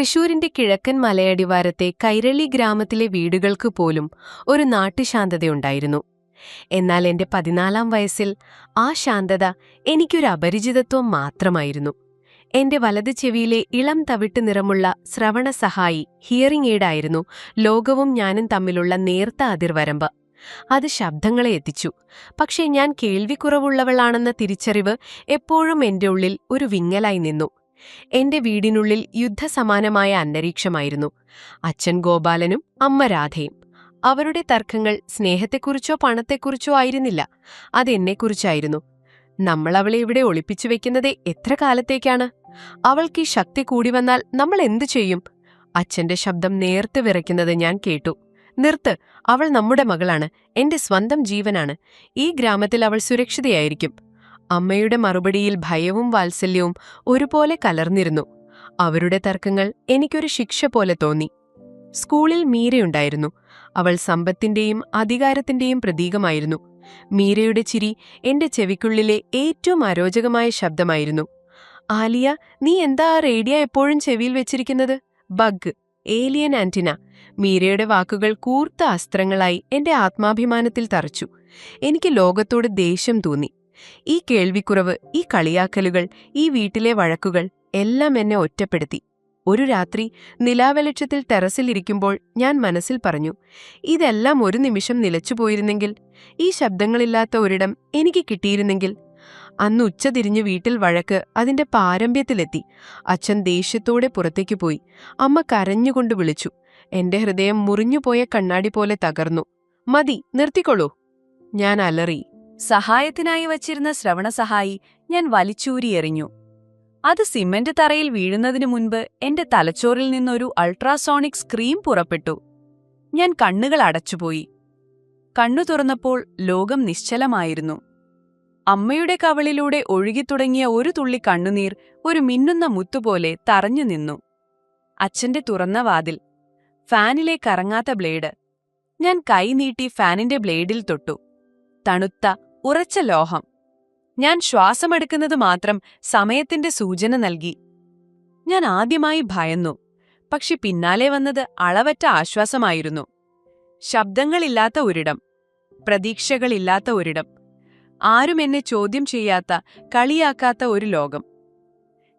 തൃശൂരിന്റെ കിഴക്കൻ മലയടിവാരത്തെ കൈരളി ഗ്രാമത്തിലെ വീടുകൾക്ക് പോലും ഒരു നാട്ടുശാന്തതയുണ്ടായിരുന്നു. എന്നാൽ എന്റെ പതിനാലാം വയസ്സിൽ ആ ശാന്തത എനിക്കൊരു അപരിചിതത്വം മാത്രമായിരുന്നു. എന്റെ വലത് ചെവിയിലെ ഇളം തവിട്ട് നിറമുള്ള ശ്രവണ സഹായി ഹിയറിംഗ് എയ്ഡായിരുന്നു ലോകവും ഞാനും തമ്മിലുള്ള നേർത്ത അതിർവരമ്പ്. അത് ശബ്ദങ്ങളെ എത്തിച്ചു. പക്ഷേ ഞാൻ കേൾവിക്കുറവുള്ളവളാണെന്ന തിരിച്ചറിവ് എപ്പോഴും എന്റെ ഉള്ളിൽ ഒരു വിങ്ങലായി നിന്നു. എന്റെ വീടിനുള്ളിൽ യുദ്ധസമാനമായ അന്തരീക്ഷമായിരുന്നു. അച്ഛൻ ഗോപാലനും അമ്മ രാധയും. അവരുടെ തർക്കങ്ങൾ സ്നേഹത്തെക്കുറിച്ചോ പണത്തെക്കുറിച്ചോ ആയിരുന്നില്ല. അതെന്നെക്കുറിച്ചായിരുന്നു. നമ്മൾ അവളെ ഇവിടെ ഒളിപ്പിച്ചു വെക്കുന്നത് എത്ര കാലത്തേക്കാണ്? അവൾക്ക് ഈ ശക്തി കൂടി വന്നാൽ നമ്മൾ എന്തു ചെയ്യും? അച്ഛന്റെ ശബ്ദം നേർത്ത് വിറയ്ക്കുന്നത് ഞാൻ കേട്ടു. നിർത്ത് അവൾ നമ്മുടെ മകളാണ്. എന്റെ സ്വന്തം ജീവനാണ്. ഈ ഗ്രാമത്തിൽ അവൾ സുരക്ഷിതയായിരിക്കും. അമ്മയുടെ മറുപടിയിൽ ഭയവും വാത്സല്യവും ഒരുപോലെ കലർന്നിരുന്നു. അവരുടെ തർക്കങ്ങൾ എനിക്കൊരു ശിക്ഷ പോലെ തോന്നി. സ്കൂളിൽ മീരയുണ്ടായിരുന്നു. അവൾ സമ്പത്തിന്റെയും അധികാരത്തിന്റെയും പ്രതീകമായിരുന്നു. മീരയുടെ ചിരി എന്റെ ചെവിക്കുള്ളിലെ ഏറ്റവും അരോചകമായ ശബ്ദമായിരുന്നു. ആലിയ നീ എന്താ റേഡിയ എപ്പോഴും ചെവിയിൽ വെച്ചിരിക്കുന്നത്? ബഗ് ഏലിയൻ ആന്റിന മീരയുടെ വാക്കുകൾ കൂർത്ത അസ്ത്രങ്ങളായി എന്റെ ആത്മാഭിമാനത്തിൽ തറച്ചു. എനിക്ക് ലോകത്തോട് ദേഷ്യം തോന്നി. ഈ കേൾവിക്കുറവ് ഈ കളിയാക്കലുകൾ ഈ വീട്ടിലെ വഴക്കുകൾ എല്ലാം എന്നെ ഒറ്റപ്പെടുത്തി. ഒരു രാത്രി നിലാവെളിച്ചത്തിൽ ടെറസിലിരിക്കുമ്പോൾ ഞാൻ മനസ്സിൽ പറഞ്ഞു ഇതെല്ലാം ഒരു നിമിഷം നിലച്ചുപോയിരുന്നെങ്കിൽ ഈ ശബ്ദങ്ങളില്ലാത്ത ഒരിടം എനിക്ക് കിട്ടിയിരുന്നെങ്കിൽ അന്ന് ഉച്ചതിരിഞ്ഞ് വീട്ടിൽ വഴക്ക് അതിന്റെ പാരമ്പ്യത്തിലെത്തി അച്ഛൻ ദേഷ്യത്തോടെ പുറത്തേക്ക് പോയി. അമ്മ കരഞ്ഞുകൊണ്ട് വിളിച്ചു. എന്റെ ഹൃദയം മുറിഞ്ഞുപോയ കണ്ണാടി പോലെ തകർന്നു. മതി നിർത്തിക്കൊള്ളൂ ഞാൻ അലറി. സഹായത്തിനായി വച്ചിരുന്ന ശ്രവണസഹായി ഞാൻ വലിച്ചൂരിയെറിഞ്ഞു അത് സിമന്റ് തറയിൽ വീഴുന്നതിനു മുൻപ് എന്റെ തലച്ചോറിൽ നിന്നൊരു അൾട്രാസോണിക് സ്ക്രീം പുറപ്പെട്ടു. ഞാൻ കണ്ണുകൾ അടച്ചുപോയി. കണ്ണു തുറന്നപ്പോൾ ലോകം നിശ്ചലമായിരുന്നു. അമ്മയുടെ കവളിലൂടെ ഒഴുകിത്തുടങ്ങിയ ഒരു തുള്ളി കണ്ണുനീർ ഒരു മിന്നുന്ന മുത്തുപോലെ തറഞ്ഞു നിന്നു. അച്ഛന്റെ തുറന്ന വാതിൽ. ഫാനിലെ കറങ്ങാത്ത ബ്ലേഡ്. ഞാൻ കൈ നീട്ടി ഫാനിന്റെ ബ്ലേഡിൽ തൊട്ടു. തണുത്ത ഉറച്ച ലോഹം. ഞാൻ ശ്വാസമെടുക്കുന്നത് മാത്രം സമയത്തിന്റെ സൂചന നൽകി. ഞാൻ ആദ്യമായി ഭയന്നു. പക്ഷെ പിന്നാലെ വന്നത് അളവറ്റ ആശ്വാസമായിരുന്നു. ശബ്ദങ്ങളില്ലാത്ത ഒരിടം. പ്രതീക്ഷകളില്ലാത്ത ഒരിടം. ആരും എന്നെ ചോദ്യം ചെയ്യാത്ത കളിയാക്കാത്ത ഒരു ലോകം.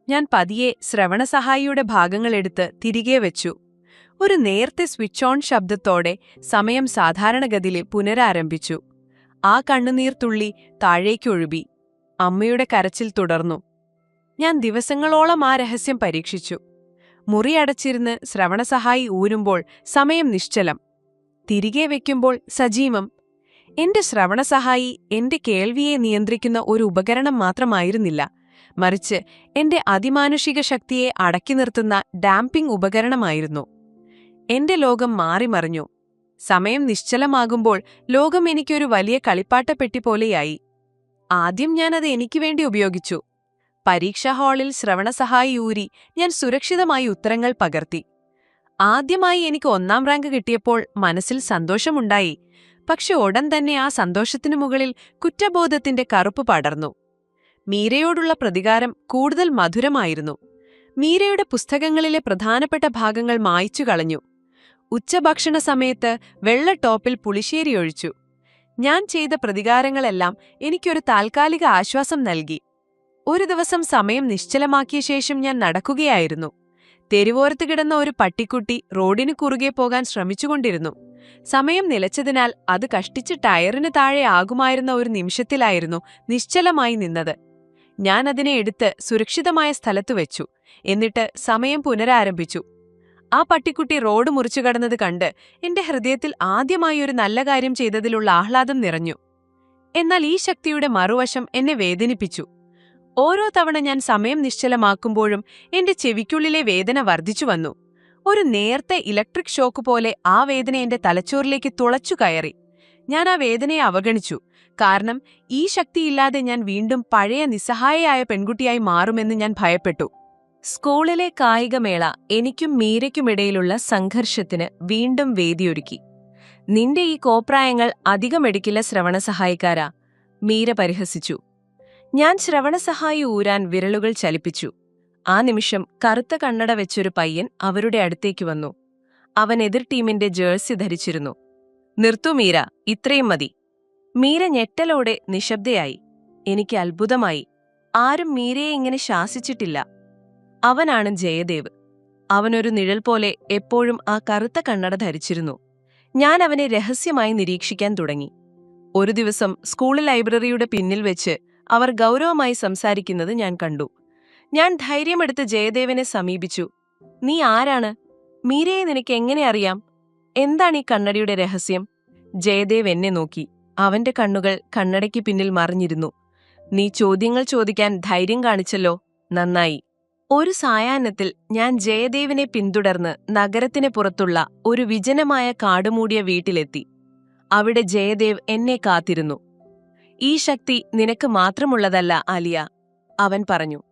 ഞാൻ പതിയെ ശ്രവണസഹായിയുടെ ഭാഗങ്ങളെടുത്ത് തിരികെ വെച്ചു. ഒരു നേർത്തെ സ്വിച്ച് ഓൺ ശബ്ദത്തോടെ സമയം സാധാരണഗതിയിൽ പുനരാരംഭിച്ചു. ആ കണ്ണുനീർ തുള്ളി താഴേക്കൊഴുപി അമ്മയുടെ കരച്ചിൽ തുടർന്നു. ഞാൻ ദിവസങ്ങളോളം ആ രഹസ്യം പരീക്ഷിച്ചു. മുറി അടച്ചിരുന്ന് ശ്രവണസഹായി ഊരുമ്പോൾ സമയം നിശ്ചലം. തിരികെ വയ്ക്കുമ്പോൾ സജീവം. എന്റെ ശ്രവണസഹായി എന്റെ കേൾവിയെ നിയന്ത്രിക്കുന്ന ഒരു ഉപകരണം മാത്രമായിരുന്നില്ല. മറിച്ച് എന്റെ അതിമാനുഷിക ശക്തിയെ അടക്കി നിർത്തുന്ന ഡാംപിംഗ് ഉപകരണമായിരുന്നു. എന്റെ ലോകം മാറിമറിഞ്ഞു. സമയം നിശ്ചലമാകുമ്പോൾ ലോകം എനിക്കൊരു വലിയ കളിപ്പാട്ടപ്പെട്ടി പോലെയായി. ആദ്യം ഞാനത് എനിക്ക് വേണ്ടി ഉപയോഗിച്ചു. പരീക്ഷാ ഹാളിൽ ശ്രവണസഹായി ഊരി ഞാൻ സുരക്ഷിതമായി ഉത്തരങ്ങൾ പകർത്തി. ആദ്യമായി എനിക്ക് ഒന്നാം റാങ്ക് കിട്ടിയപ്പോൾ മനസ്സിൽ സന്തോഷമുണ്ടായി. പക്ഷെ ഉടൻ തന്നെ ആ സന്തോഷത്തിനു മുകളിൽ കുറ്റബോധത്തിന്റെ കറുപ്പ് പടർന്നു. മീരയോടുള്ള പ്രതികാരം കൂടുതൽ മധുരമായിരുന്നു. മീരയുടെ പുസ്തകങ്ങളിലെ പ്രധാനപ്പെട്ട ഭാഗങ്ങൾ മായ്ച്ചു കളഞ്ഞു. ഉച്ചഭക്ഷണ സമയത്ത് വെള്ള ടോപ്പിൽ പുളിശ്ശേരി ഒഴിച്ചു. ഞാൻ ചെയ്ത പ്രതികാരങ്ങളെല്ലാം എനിക്കൊരു താൽക്കാലിക ആശ്വാസം നൽകി. ഒരു ദിവസം സമയം നിശ്ചലമാക്കിയ ശേഷം ഞാൻ നടക്കുകയായിരുന്നു. തെരുവോരത്ത് കിടന്ന ഒരു പട്ടിക്കുട്ടി റോഡിനു കുറുകെ പോകാൻ ശ്രമിച്ചുകൊണ്ടിരുന്നു. സമയം നിലച്ചതിനാൽ അത് കഷ്ടിച്ച് ടയറിന് താഴെ ആകുമായിരുന്ന ഒരു നിമിഷത്തിലായിരുന്നു നിശ്ചലമായി നിന്നത്. ഞാൻ അതിനെ എടുത്ത് സുരക്ഷിതമായ സ്ഥലത്തു വെച്ചു. എന്നിട്ട് സമയം പുനരാരംഭിച്ചു. ആ പട്ടിക്കുട്ടി റോഡ് മുറിച്ചു കടന്നത് കണ്ട് എന്റെ ഹൃദയത്തിൽ ആദ്യമായി ഒരു നല്ല കാര്യം ചെയ്തതിലുള്ള ആഹ്ലാദം നിറഞ്ഞു. എന്നാൽ ഈ ശക്തിയുടെ മറുവശം എന്നെ വേദനിപ്പിച്ചു. ഓരോ തവണ ഞാൻ സമയം നിശ്ചലമാക്കുമ്പോഴും എന്റെ ചെവിക്കുള്ളിലെ വേദന വർദ്ധിച്ചു വന്നു. ഒരു നേർത്തെ ഇലക്ട്രിക് ഷോക്ക് പോലെ ആ വേദന എന്റെ തലച്ചോറിലേക്ക് തുളച്ചു കയറി. ഞാൻ ആ വേദനയെ അവഗണിച്ചു. കാരണം ഈ ശക്തിയില്ലാതെ ഞാൻ വീണ്ടും പഴയ നിസ്സഹായയായ പെൺകുട്ടിയായി മാറുമെന്ന് ഞാൻ ഭയപ്പെട്ടു. സ്കൂളിലെ കായികമേള എനിക്കും മീരയ്ക്കുമിടയിലുള്ള സംഘർഷത്തിന് വീണ്ടും വേദിയൊരുക്കി. നിന്റെ ഈ കോപ്രായങ്ങൾ അധികം എടുക്കില്ല ശ്രവണസഹായിക്കാരാ മീര പരിഹസിച്ചു. ഞാൻ ശ്രവണസഹായി ഊരാൻ വിരലുകൾ ചലിപ്പിച്ചു. ആ നിമിഷം കറുത്ത കണ്ണട വെച്ചൊരു പയ്യൻ അവരുടെ അടുത്തേക്ക് വന്നു. അവൻ എതിർ ടീമിന്റെ ജേഴ്സി ധരിച്ചിരുന്നു. നിർത്തു മീര ഇത്രയും മതി. മീര ഞെട്ടലോടെ നിശബ്ദയായി. എനിക്ക് അത്ഭുതമായി. ആരും മീരയെ ഇങ്ങനെ ശാസിച്ചിട്ടില്ല. അവനാണ് ജയദേവ്. അവനൊരു നിഴൽ പോലെ എപ്പോഴും ആ കറുത്ത കണ്ണട ധരിച്ചിരുന്നു. ഞാൻ അവനെ രഹസ്യമായി നിരീക്ഷിക്കാൻ തുടങ്ങി. ഒരു ദിവസം സ്കൂൾ ലൈബ്രറിയുടെ പിന്നിൽ വെച്ച് അവർ ഗൗരവമായി സംസാരിക്കുന്നത് ഞാൻ കണ്ടു. ഞാൻ ധൈര്യമെടുത്ത് ജയദേവനെ സമീപിച്ചു. നീ ആരാണ്? മീരയെ നിനക്ക് എങ്ങനെ അറിയാം? എന്താണ് ഈ കണ്ണടയുടെ രഹസ്യം? ജയദേവ് എന്നെ നോക്കി. അവന്റെ കണ്ണുകൾ കണ്ണടയ്ക്ക് പിന്നിൽ മറിഞ്ഞിരുന്നു. നീ ചോദ്യങ്ങൾ ചോദിക്കാൻ ധൈര്യം കാണിച്ചല്ലോ? നന്നായി. ഒരു സായാഹ്നത്തിൽ ഞാൻ ജയദേവിനെ പിന്തുടർന്ന് നഗരത്തിന് പുറത്തുള്ള ഒരു വിജനമായ കാടുമൂടിയ വീട്ടിലെത്തി. അവിടെ ജയദേവ് എന്നെ കാത്തിരുന്നു. ഈ ശക്തി നിനക്ക് മാത്രമുള്ളതല്ല ആലിയ അവൻ പറഞ്ഞു.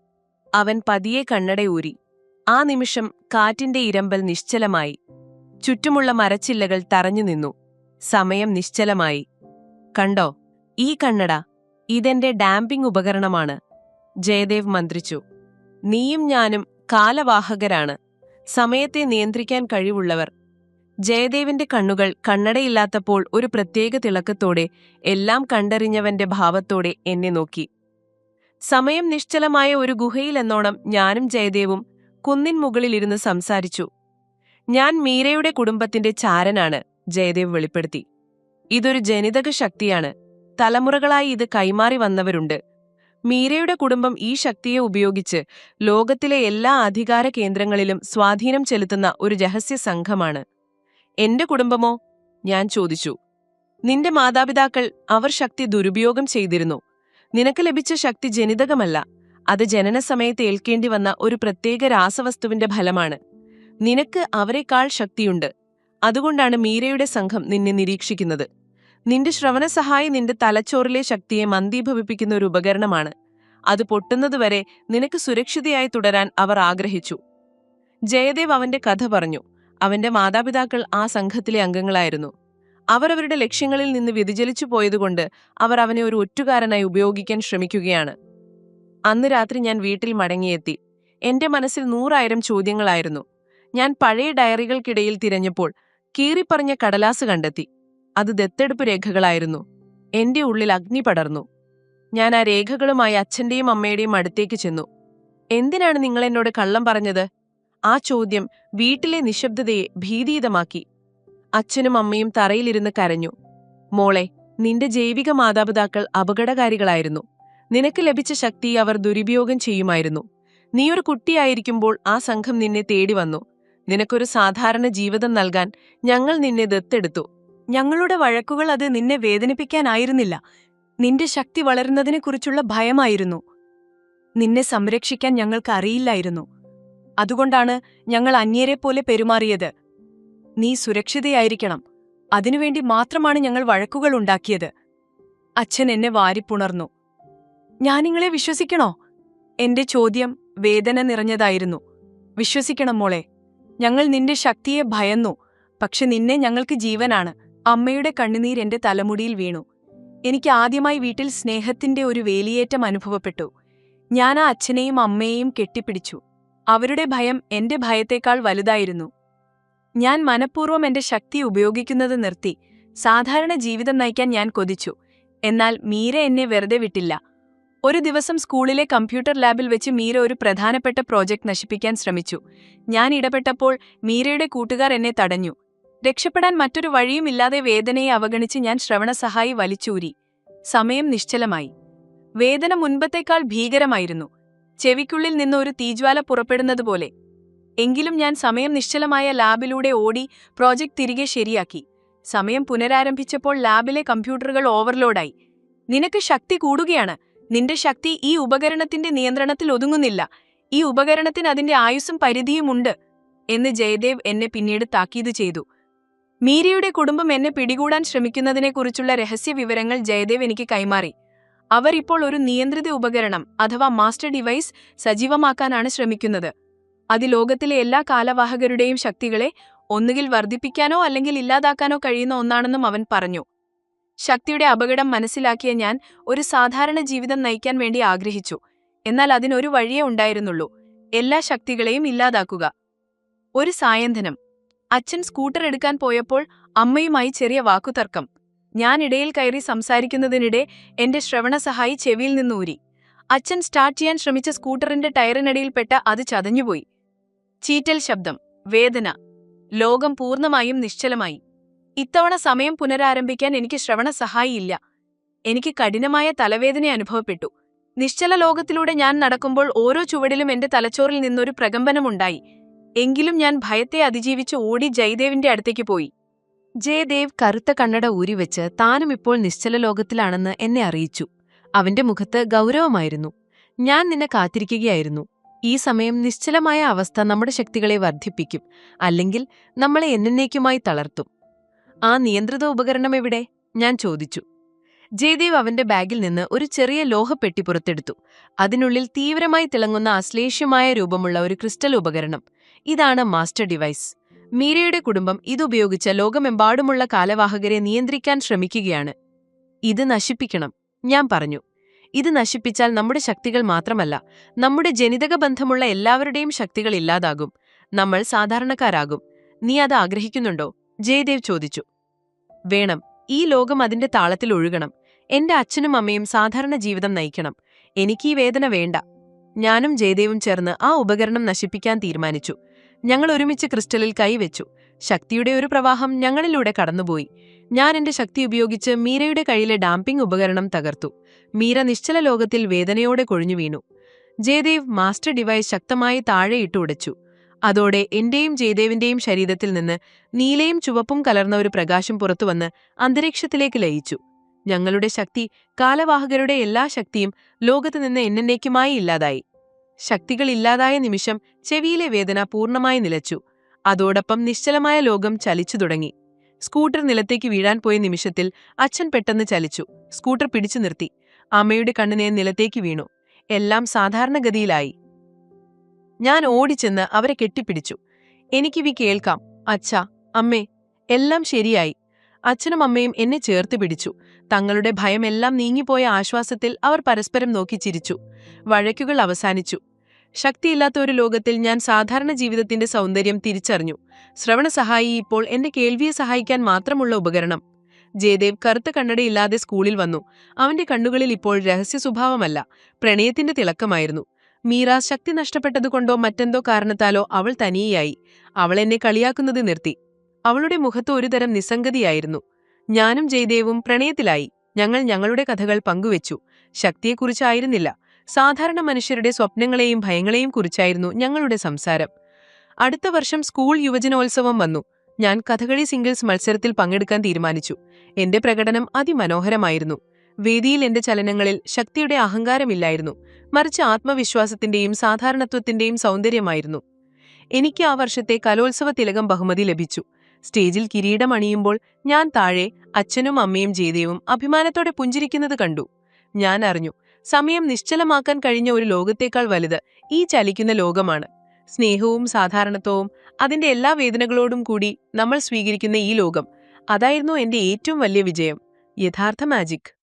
അവൻ പതിയെ കണ്ണടയൂരി ആ നിമിഷം കാറ്റിന്റെ ഇരമ്പൽ നിശ്ചലമായി. ചുറ്റുമുള്ള മരച്ചില്ലകൾ തറഞ്ഞു നിന്നു. സമയം നിശ്ചലമായി. കണ്ടോ ഈ കണ്ണട ഇതെന്റെ ഡാമ്പിംഗ് ഉപകരണമാണ് ജയദേവ് മന്ത്രിച്ചു. നീയും ഞാനും കാലവാഹകരാണ്. സമയത്തെ നിയന്ത്രിക്കാൻ കഴിവുള്ളവർ. ജയദേവിന്റെ കണ്ണുകൾ കണ്ണടയില്ലാത്തപ്പോൾ ഒരു പ്രത്യേക തിളക്കത്തോടെ എല്ലാം കണ്ടറിഞ്ഞവന്റെ ഭാവത്തോടെ എന്നെ നോക്കി. സമയം നിശ്ചലമായ ഒരു ഗുഹയിലെന്നോണം ഞാനും ജയദേവും കുന്നിൻ മുകളിലിരുന്ന് സംസാരിച്ചു. ഞാൻ മീരയുടെ കുടുംബത്തിന്റെ ചാരനാണ് ജയദേവ് വെളിപ്പെടുത്തി. ഇതൊരു ജനിതക ശക്തിയാണ് തലമുറകളായി ഇത് കൈമാറി വന്നവരുണ്ട്. മീരയുടെ കുടുംബം ഈ ശക്തിയെ ഉപയോഗിച്ച് ലോകത്തിലെ എല്ലാ അധികാര കേന്ദ്രങ്ങളിലും സ്വാധീനം ചെലുത്തുന്ന ഒരു രഹസ്യ സംഘമാണ്. എന്റെ കുടുംബമോ? ഞാൻ ചോദിച്ചു. നിന്റെ മാതാപിതാക്കൾ അവർ ശക്തി ദുരുപയോഗം ചെയ്തിരുന്നു. നിനക്ക് ലഭിച്ച ശക്തി ജനിതകമല്ല. അത് ജനനസമയത്ത് ഏൽക്കേണ്ടി വന്ന ഒരു പ്രത്യേക രാസവസ്തുവിന്റെ ഫലമാണ്. നിനക്ക് അവരെക്കാൾ ശക്തിയുണ്ട്. അതുകൊണ്ടാണ് മീരയുടെ സംഘം നിന്നെ നിരീക്ഷിക്കുന്നത്. നിന്റെ ശ്രവണസഹായി നിന്റെ തലച്ചോറിലെ ശക്തിയെ മന്ദീഭവിപ്പിക്കുന്ന ഒരു ഉപകരണമാണ്. അത് പൊട്ടുന്നതുവരെ നിനക്ക് സുരക്ഷിതയായി തുടരാൻ അവർ ആഗ്രഹിച്ചു. ജയദേവ് അവന്റെ കഥ പറഞ്ഞു. അവന്റെ മാതാപിതാക്കൾ ആ സംഘത്തിലെ അംഗങ്ങളായിരുന്നു. അവരവരുടെ ലക്ഷ്യങ്ങളിൽ നിന്ന് വ്യതിചലിച്ചു പോയതുകൊണ്ട് അവർ അവനെ ഒരു ഒറ്റുകാരനായി ഉപയോഗിക്കാൻ ശ്രമിക്കുകയാണ്. അന്ന് രാത്രി ഞാൻ വീട്ടിൽ മടങ്ങിയെത്തി. എന്റെ മനസ്സിൽ നൂറായിരം ചോദ്യങ്ങളായിരുന്നു. ഞാൻ പഴയ ഡയറികൾക്കിടയിൽ തിരഞ്ഞപ്പോൾ കീറിപ്പറഞ്ഞ കടലാസ് കണ്ടെത്തി. അത് ദത്തെടുപ്പ് രേഖകളായിരുന്നു. എന്റെ ഉള്ളിൽ അഗ്നി പടർന്നു. ഞാൻ ആ രേഖകളുമായി അച്ഛന്റെയും അമ്മയുടെയും അടുത്തേക്ക് ചെന്നു. എന്തിനാണ് നിങ്ങൾ എന്നോട് കള്ളം പറഞ്ഞത്? ആ ചോദ്യം വീട്ടിലെ നിശബ്ദതയെ ഭീതിയുതമാക്കി. അച്ഛനും അമ്മയും തറയിലിരുന്ന് കരഞ്ഞു. മോളെ നിന്റെ ജൈവിക മാതാപിതാക്കൾ അപകടകാരികളായിരുന്നു. നിനക്ക് ലഭിച്ച ശക്തി അവർ ദുരുപയോഗം ചെയ്യുമായിരുന്നു. നീ ഒരു കുട്ടിയായിരിക്കുമ്പോൾ ആ സംഘം നിന്നെ തേടി വന്നു നിനക്കൊരു സാധാരണ ജീവിതം നൽകാൻ ഞങ്ങൾ നിന്നെ ദത്തെടുത്തു. ഞങ്ങളുടെ വഴക്കുകൾ അത് നിന്നെ വേദനിപ്പിക്കാനായിരുന്നില്ല. നിന്റെ ശക്തി വളരുന്നതിനെക്കുറിച്ചുള്ള ഭയമായിരുന്നു. നിന്നെ സംരക്ഷിക്കാൻ ഞങ്ങൾക്ക് അറിയില്ലായിരുന്നു. അതുകൊണ്ടാണ് ഞങ്ങൾ അന്യരെ പോലെ പെരുമാറിയത്. നീ സുരക്ഷിതയായിരിക്കണം. അതിനുവേണ്ടി മാത്രമാണ് ഞങ്ങൾ വഴക്കുകൾ ഉണ്ടാക്കിയത്. അച്ഛൻ എന്നെ വാരിപ്പുണർന്നു. ഞാനിങ്ങളെ വിശ്വസിക്കണോ? എന്റെ ചോദ്യം വേദന നിറഞ്ഞതായിരുന്നു. വിശ്വസിക്കണം മോളെ. ഞങ്ങൾ നിന്റെ ശക്തിയെ ഭയന്നു. പക്ഷെ നിന്നെ ഞങ്ങൾക്ക് ജീവനാണ്. അമ്മയുടെ കണ്ണുനീർ എന്റെ തലമുടിയിൽ വീണു. എനിക്ക് ആദ്യമായി വീട്ടിൽ സ്നേഹത്തിന്റെ ഒരു വേലിയേറ്റം അനുഭവപ്പെട്ടു. ഞാൻ ആ അച്ഛനെയും അമ്മയെയും കെട്ടിപ്പിടിച്ചു. അവരുടെ ഭയം എന്റെ ഭയത്തേക്കാൾ വലുതായിരുന്നു. ഞാൻ മനഃപൂർവം എന്റെ ശക്തി ഉപയോഗിക്കുന്നത് നിർത്തി. സാധാരണ ജീവിതം നയിക്കാൻ ഞാൻ കൊതിച്ചു. എന്നാൽ മീര എന്നെ വെറുതെ വിട്ടില്ല. ഒരു ദിവസം സ്കൂളിലെ കമ്പ്യൂട്ടർ ലാബിൽ വെച്ച് മീര ഒരു പ്രധാനപ്പെട്ട പ്രോജക്റ്റ് നശിപ്പിക്കാൻ ശ്രമിച്ചു. ഞാൻ ഇടപെട്ടപ്പോൾ മീരയുടെ കൂട്ടുകാർ എന്നെ തടഞ്ഞു. രക്ഷപ്പെടാൻ മറ്റൊരു വഴിയുമില്ലാതെ വേദനയെ അവഗണിച്ച് ഞാൻ ശ്രവണസഹായി വലിച്ചൂരി. സമയം നിശ്ചലമായി. വേദന മുൻപത്തേക്കാൾ ഭീകരമായിരുന്നു. ചെവിക്കുള്ളിൽ നിന്ന് ഒരു തീജ്വാല പുറപ്പെടുന്നതുപോലെ. എങ്കിലും ഞാൻ സമയം നിശ്ചലമായ ലാബിലൂടെ ഓടി പ്രോജക്റ്റ് തിരികെ ശരിയാക്കി. സമയം പുനരാരംഭിച്ചപ്പോൾ ലാബിലെ കമ്പ്യൂട്ടറുകൾ ഓവർലോഡായി. നിനക്ക് ശക്തി കൂടുകയാണ്. നിന്റെ ശക്തി ഈ ഉപകരണത്തിന്റെ നിയന്ത്രണത്തിൽ ഒതുങ്ങുന്നില്ല. ഈ ഉപകരണത്തിന് അതിന്റെ ആയുസ്സും പരിധിയുമുണ്ട്. എന്ന് ജയദേവ് എന്നെ പിന്നീട് താക്കീത് ചെയ്തു. മീരയുടെ കുടുംബം എന്നെ പിടികൂടാൻ ശ്രമിക്കുന്നതിനെക്കുറിച്ചുള്ള രഹസ്യ വിവരങ്ങൾ ജയദേവ് എനിക്ക് കൈമാറി. അവർ ഇപ്പോൾ ഒരു നിയന്ത്രിത ഉപകരണം അഥവാ മാസ്റ്റർ ഡിവൈസ് സജീവമാക്കാനാണ് ശ്രമിക്കുന്നത്. അത് ലോകത്തിലെ എല്ലാ കാലവാഹകരുടെയും ശക്തികളെ ഒന്നുകിൽ വർദ്ധിപ്പിക്കാനോ അല്ലെങ്കിൽ ഇല്ലാതാക്കാനോ കഴിയുന്ന ഒന്നാണെന്നും അവൻ പറഞ്ഞു. ശക്തിയുടെ അപകടം മനസ്സിലാക്കിയ ഞാൻ ഒരു സാധാരണ ജീവിതം നയിക്കാൻ വേണ്ടി ആഗ്രഹിച്ചു. എന്നാൽ അതിനൊരു വഴിയേ ഉണ്ടായിരുന്നുള്ളൂ. എല്ലാ ശക്തികളെയും ഇല്ലാതാക്കുക. ഒരു സായന്തനം. അച്ഛൻ സ്കൂട്ടർ എടുക്കാൻ പോയപ്പോൾ അമ്മയുമായി ചെറിയ വാക്കുതർക്കം. ഞാൻ ഇടയിൽ കയറി സംസാരിക്കുന്നതിനിടെ എന്റെ ശ്രവണസഹായി ചെവിയിൽ നിന്നൂരി. അച്ഛൻ സ്റ്റാർട്ട് ചെയ്യാൻ ശ്രമിച്ച സ്കൂട്ടറിന്റെ ടയറിനടിയിൽപ്പെട്ട അത് ചതഞ്ഞുപോയി. ചീറ്റൽ ശബ്ദം വേദന. ലോകം പൂർണമായും നിശ്ചലമായി. ഇത്തവണ സമയം പുനരാരംഭിക്കാൻ എനിക്ക് ശ്രവണ സഹായിയില്ല എനിക്ക് കഠിനമായ തലവേദന അനുഭവപ്പെട്ടു. നിശ്ചല ലോകത്തിലൂടെ ഞാൻ നടക്കുമ്പോൾ ഓരോ ചുവടിലും എന്റെ തലച്ചോറിൽ നിന്നൊരു പ്രകമ്പനമുണ്ടായി. എങ്കിലും ഞാൻ ഭയത്തെ അതിജീവിച്ച് ഓടി ജയദേവിന്റെ അടുത്തേക്ക് പോയി. ജയദേവ് കറുത്ത കണ്ണട ഊരിവെച്ച് താനും ഇപ്പോൾ നിശ്ചല ലോകത്തിലാണെന്ന് എന്നെ അറിയിച്ചു. അവന്റെ മുഖത്ത് ഗൗരവമായിരുന്നു. ഞാൻ നിന്നെ കാത്തിരിക്കുകയായിരുന്നു. ഈ സമയം നിശ്ചലമായ അവസ്ഥ നമ്മുടെ ശക്തികളെ വർദ്ധിപ്പിക്കും അല്ലെങ്കിൽ നമ്മളെ എന്നേക്കുമായി തളർത്തും. ആ നിയന്ത്രിത ഉപകരണം എവിടെ? ഞാൻ ചോദിച്ചു. ജയദേവ് അവന്റെ ബാഗിൽ നിന്ന് ഒരു ചെറിയ ലോഹപ്പെട്ടി പുറത്തെടുത്തു. അതിനുള്ളിൽ തീവ്രമായി തിളങ്ങുന്ന അശ്ലേഷ്യമായ രൂപമുള്ള ഒരു ക്രിസ്റ്റൽ ഉപകരണം. ഇതാണ് മാസ്റ്റർ ഡിവൈസ്. മീരയുടെ കുടുംബം ഇതുപയോഗിച്ച ലോകമെമ്പാടുമുള്ള കാലവാഹകരെ നിയന്ത്രിക്കാൻ ശ്രമിക്കുകയാണ്. ഇത് നശിപ്പിക്കണം ഞാൻ പറഞ്ഞു. ഇത് നശിപ്പിച്ചാൽ നമ്മുടെ ശക്തികൾ മാത്രമല്ല നമ്മുടെ ജനിതക ബന്ധമുള്ള എല്ലാവരുടെയും ശക്തികൾ ഇല്ലാതാകും. നമ്മൾ സാധാരണക്കാരാകും. നീ അത് ആഗ്രഹിക്കുന്നുണ്ടോ? ജയദേവ് ചോദിച്ചു. വേണം ഈ ലോകം അതിന്റെ താളത്തിൽ ഒഴുകണം. എന്റെ അച്ഛനും അമ്മയും സാധാരണ ജീവിതം നയിക്കണം. എനിക്ക് ഈ വേദന വേണ്ട. ഞാനും ജയദേവും ചേർന്ന് ആ ഉപകരണം നശിപ്പിക്കാൻ തീരുമാനിച്ചു. ഞങ്ങൾ ഒരുമിച്ച് ക്രിസ്റ്റലിൽ കൈവച്ചു ശക്തിയുടെ ഒരു പ്രവാഹം ഞങ്ങളിലൂടെ കടന്നുപോയി. ഞാൻ എന്റെ ശക്തി ഉപയോഗിച്ച് മീരയുടെ കയ്യിലെ ഡാമ്പിംഗ് ഉപകരണം തകർത്തു. മീര നിശ്ചല ലോകത്തിൽ വേദനയോടെ കൊഴിഞ്ഞു വീണു. ജയദേവ് മാസ്റ്റർ ഡിവൈസ് ശക്തമായി താഴെയിട്ട് ഇട്ടുടച്ചു അതോടെ എന്റെയും ജയദേവിന്റെയും ശരീരത്തിൽ നിന്ന് നീലയും ചുവപ്പും കലർന്ന ഒരു പ്രകാശം പുറത്തുവന്ന് അന്തരീക്ഷത്തിലേക്ക് ലയിച്ചു. ഞങ്ങളുടെ ശക്തി കാലവാഹകരുടെ എല്ലാ ശക്തിയും ലോകത്ത് നിന്ന് എന്നേക്കുമായി ഇല്ലാതായി. ശക്തികൾ ഇല്ലാതായ നിമിഷം ചെവിയിലെ വേദന പൂർണമായി നിലച്ചു. അതോടൊപ്പം നിശ്ചലമായ ലോകം ചലിച്ചു തുടങ്ങി. സ്കൂട്ടർ നിലത്തേക്ക് വീഴാൻ പോയ നിമിഷത്തിൽ അച്ഛൻ പെട്ടെന്ന് ചലിച്ചു. സ്കൂട്ടർ പിടിച്ചു നിർത്തി. അമ്മയുടെ കണ്ണിനെ നിലത്തേക്ക് വീണു. എല്ലാം സാധാരണഗതിയിലായി. ഞാൻ ഓടിച്ചെന്ന് അവരെ കെട്ടിപ്പിടിച്ചു. എനിക്കിവി കേൾക്കാം. അച്ഛ അമ്മേ എല്ലാം ശരിയായി. അച്ഛനും അമ്മയും എന്നെ ചേർത്ത് പിടിച്ചു. തങ്ങളുടെ ഭയമെല്ലാം നീങ്ങിപ്പോയ ആശ്വാസത്തിൽ അവർ പരസ്പരം നോക്കി ചിരിച്ചു. വഴക്കുകൾ അവസാനിച്ചു. ശക്തിയില്ലാത്ത ഒരു ലോകത്തിൽ ഞാൻ സാധാരണ ജീവിതത്തിന്റെ സൗന്ദര്യം തിരിച്ചറിഞ്ഞു. ശ്രവണ സഹായി ഇപ്പോൾ എന്റെ കേൾവിയെ സഹായിക്കാൻ മാത്രമുള്ള ഉപകരണം. ജയദേവ് കറുത്ത കണ്ണടയില്ലാതെ സ്കൂളിൽ വന്നു. അവന്റെ കണ്ണുകളിൽ ഇപ്പോൾ രഹസ്യ സ്വഭാവമല്ല പ്രണയത്തിന്റെ തിളക്കമായിരുന്നു. മീറ ശക്തി നഷ്ടപ്പെട്ടതുകൊണ്ടോ മറ്റെന്തോ കാരണത്താലോ അവൾ തനിയായി അവൾ എന്നെ കളിയാക്കുന്നത് നിർത്തി. അവളുടെ മുഖത്ത് ഒരുതരം നിസ്സംഗതിയായിരുന്നു. ഞാനും ജയദേവും പ്രണയത്തിലായി. ഞങ്ങൾ ഞങ്ങളുടെ കഥകൾ പങ്കുവച്ചു. ശക്തിയെക്കുറിച്ചായിരുന്നില്ല സാധാരണ മനുഷ്യരുടെ സ്വപ്നങ്ങളെയും ഭയങ്ങളെയും കുറിച്ചായിരുന്നു ഞങ്ങളുടെ സംസാരം. അടുത്ത വർഷം സ്കൂൾ യുവജനോത്സവം വന്നു. ഞാൻ കഥകളി സിംഗിൾസ് മത്സരത്തിൽ പങ്കെടുക്കാൻ തീരുമാനിച്ചു. എന്റെ പ്രകടനം അതിമനോഹരമായിരുന്നു. വേദിയിൽ എന്റെ ചലനങ്ങളിൽ ശക്തിയുടെ അഹങ്കാരമില്ലായിരുന്നു. മറിച്ച് ആത്മവിശ്വാസത്തിന്റെയും സാധാരണത്വത്തിന്റെയും സൗന്ദര്യമായിരുന്നു. എനിക്ക് ആ വർഷത്തെ കലോത്സവ തിലകം ബഹുമതി ലഭിച്ചു. സ്റ്റേജിൽ കിരീടമണിയുമ്പോൾ ഞാൻ താഴെ അച്ഛനും അമ്മയും ജയദേവും അഭിമാനത്തോടെ പുഞ്ചിരിക്കുന്നത് കണ്ടു. ഞാൻ അറിഞ്ഞു സമയം നിശ്ചലമാക്കാൻ കഴിഞ്ഞ ഒരു ലോകത്തേക്കാൾ വലുത് ഈ ചലിക്കുന്ന ലോകമാണ്. സ്നേഹവും സാധാരണത്വവും അതിന്റെ എല്ലാ വേദനകളോടും കൂടി നമ്മൾ സ്വീകരിക്കുന്ന ഈ ലോകം. അതായിരുന്നു എന്റെ ഏറ്റവും വലിയ വിജയം. യഥാർത്ഥ മാജിക്.